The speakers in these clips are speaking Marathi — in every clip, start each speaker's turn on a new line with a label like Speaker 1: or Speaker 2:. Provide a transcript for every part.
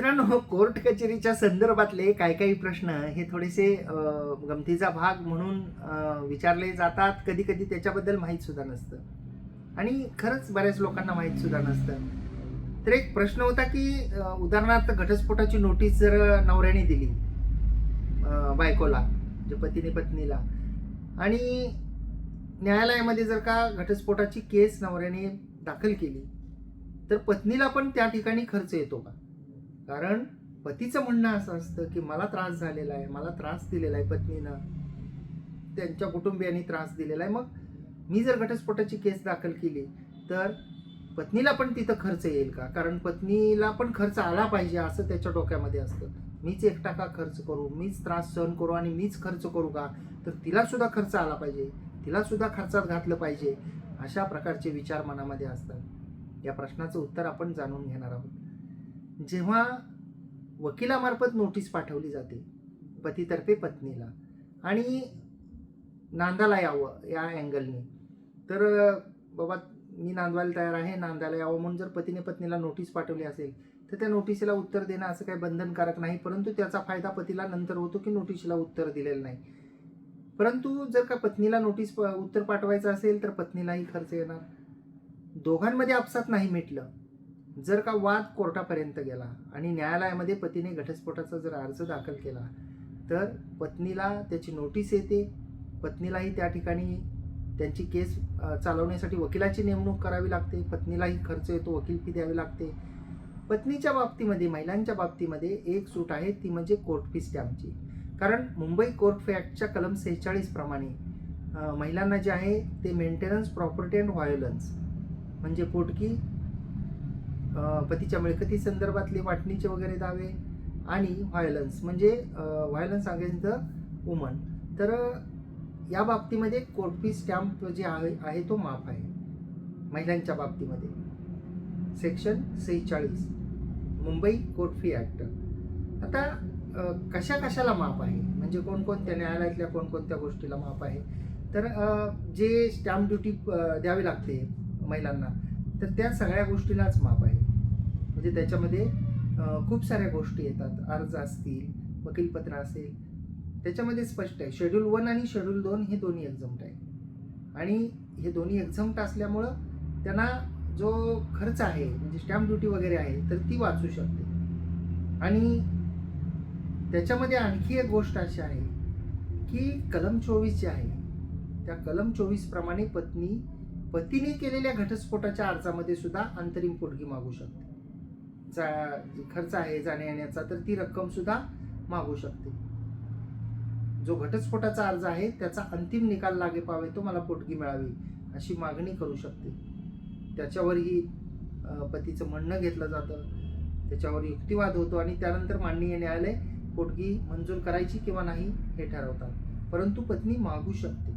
Speaker 1: मित्रांनो हो, कोर्ट कचेरीच्या संदर्भातले काही काही प्रश्न हे थोडेसे गमतीचा भाग म्हणून विचारले जातात. कधी कधी त्याच्याबद्दल माहीत सुद्धा नसतं. आणि खरंच बऱ्याच लोकांना माहीत सुद्धा नसतं. तर एक प्रश्न होता की उदाहरणार्थ घटस्फोटाची नोटीस जर नवऱ्याने दिली बायकोला म्हणजे पतीने पत्नीला आणि न्यायालयामध्ये जर का घटस्फोटाची केस नवऱ्याने दाखल केली तर पत्नीला पण त्या ठिकाणी खर्च येतो का? कारण पतीचं म्हणणं असं असतं की मला त्रास झालेला आहे मला त्रास दिलेला आहे पत्नीनं. त्यांच्या कुटुंबियांनी त्रास दिलेला आहे. मग मी जर घटस्फोटाची केस दाखल केली तर पत्नीला पण तिथं खर्च येईल का? कारण पत्नीला पण खर्च आला पाहिजे असं त्याच्या डोक्यामध्ये असतं. मीच एकटा का खर्च करू? मीच त्रास सहन करू आणि मीच खर्च करू का? तर तिलासुद्धा खर्च आला पाहिजे. तिलासुद्धा खर्चात घातलं पाहिजे. अशा प्रकारचे विचार मनामध्ये असतात. या प्रश्नाचं उत्तर आपण जाणून घेणार आहोत. जेव्हा वकिलामार्फत नोटीस पाठवली जाते पतीतर्फे पत्नीला आणि नांदाला यावं या अँगलने तर बाबा मी नांदवायला तयार आहे नांदायला यावं म्हणून जर पतीने पत्नीला नोटीस पाठवली असेल तर त्या नोटिसीला उत्तर देणं असं काही बंधनकारक नाही परंतु त्याचा फायदा पतीला नंतर होतो की नोटिशीला उत्तर दिलेलं नाही. परंतु जर का पत्नीला नोटीस प- उत्तर पाठवायचं असेल तर पत्नीलाही खर्च येणार. दोघांमध्ये आपसात नाही मिटलं जर का वाद कोर्टापर्यंत गेला आणि न्यायालयामध्ये पतीने घटस्फोटाचा जर अर्ज दाखल केला तर पत्नीला त्याची नोटीस येते. पत्नीलाही त्या ठिकाणी त्यांची केस चालवण्यासाठी वकिलाची नेमणूक करावी लागते. पत्नीलाही खर्च येतो वकील फी द्यावी लागते. पत्नीच्या बाबतीमध्ये महिलांच्या बाबतीमध्ये एक सूट आहे ती म्हणजे कोर्ट फी स्टॅम्पची. कारण मुंबई कोर्ट फी ॲक्टच्या कलम सेहेचाळीस प्रमाणे महिलांना जे आहे ते मेंटेनन्स प्रॉपर्टी अँड व्हायोलन्स. म्हणजे पोटकी पतीच्या मिळकती संदर्भातले वाटणीचे वगैरे दावे आणि व्हायलन्स म्हणजे व्हायलन्स अगेन्स्ट द वुमन तर या बाबतीमध्ये कोर्टफी स्टॅम्प जे आहे आहे तो माफ आहे महिलांच्या बाबतीमध्ये. सेक्शन सेहेचाळीस मुंबई कोर्ट फी ॲक्ट आता कशा कशाला माफ आहे? म्हणजे कोणकोणत्या न्यायालयातल्या कोणकोणत्या गोष्टीला माफ आहे? तर जे स्टॅम्प ड्युटी द्यावी लागते महिलांना तर त्या सगळ्या गोष्टीलाच माप आहे. म्हणजे त्याच्यामध्ये खूप साऱ्या गोष्टी येतात. अर्ज असतील वकीलपत्र असेल त्याच्यामध्ये स्पष्ट आहे. शेड्यूल वन आणि शेड्यूल दोन हे दोन्ही एक्झम्प्ट आहे. आणि हे दोन्ही एक्झम्प्ट असल्यामुळं त्यांना जो खर्च आहे म्हणजे स्टॅम्प ड्युटी वगैरे आहे तर ती वाचू शकते. आणि त्याच्यामध्ये आणखी एक गोष्ट अशी आहे की कलम चोवीस जे आहे त्या कलम चोवीसप्रमाणे पत्नी पतीने केलेल्या घटस्फोटाच्या अर्जामध्ये सुद्धा अंतरिम पोटगी मागू शकते. जा जी खर्च आहे जाण्या येण्याचा तर ती रक्कम सुद्धा मागू शकते. जो घटस्फोटाचा अर्ज आहे त्याचा अंतिम निकाल लागे पावे तो मला पोटगी मिळावी अशी मागणी करू शकते. त्याच्यावरही पतीचं म्हणणं घेतलं जातं. त्याच्यावर युक्तिवाद होतो आणि त्यानंतर माननीय न्यायालय पोटगी मंजूर करायची किंवा नाही हे ठरवतात. परंतु पत्नी मागू शकते.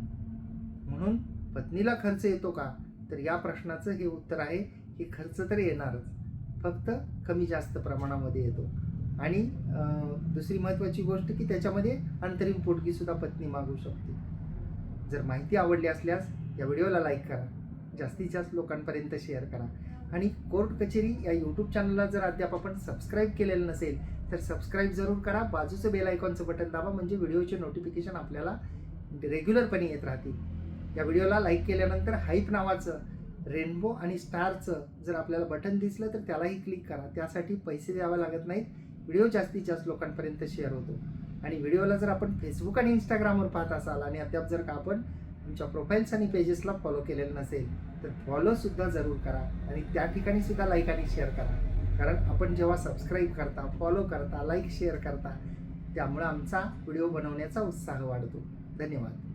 Speaker 1: म्हणून पत्नीला खर्च येतो का? तर या प्रश्नाचं हे उत्तर आहे की खर्च तर येणारच. फक्त कमी जास्त प्रमाणामध्ये येतो. आणि दुसरी महत्त्वाची गोष्ट की त्याच्यामध्ये अंतरिम पोटगीसुद्धा पत्नी मागू शकते. जर माहिती आवडली असल्यास या व्हिडिओला लाईक करा. जास्तीत जास्त लोकांपर्यंत शेअर करा. आणि कोर्ट कचेरी या यूट्यूब चॅनलला जर अद्याप आपण सबस्क्राईब केलेलं नसेल तर सबस्क्राईब जरूर करा. बाजूचं बेल आयकॉनचं बटन दाबा म्हणजे व्हिडिओचे नोटिफिकेशन आपल्याला रेग्युलरपणे येत राहतील. या व्हिडिओला लाईक केल्यानंतर हाईप नावाचं रेनबो आणि स्टारचं जर आपल्याला बटन दिसलं तर त्यालाही क्लिक करा. त्यासाठी पैसे द्यावे लागत नाहीत. व्हिडिओ जास्तीत जास्त लोकांपर्यंत शेअर होतो. आणि व्हिडिओला जर आपण फेसबुक आणि इंस्टाग्रामवर पाहत असाल आणि अद्याप जर का आपण तुमच्या प्रोफाईल्स आणि पेजेसला फॉलो केलेलं नसेल तर फॉलोसुद्धा जरूर करा आणि त्या ठिकाणी सुद्धा लाईक आणि शेअर करा. कारण आपण जेव्हा सबस्क्राईब करता फॉलो करता लाईक शेअर करता त्यामुळं आमचा व्हिडिओ बनवण्याचा उत्साह वाढतो. धन्यवाद.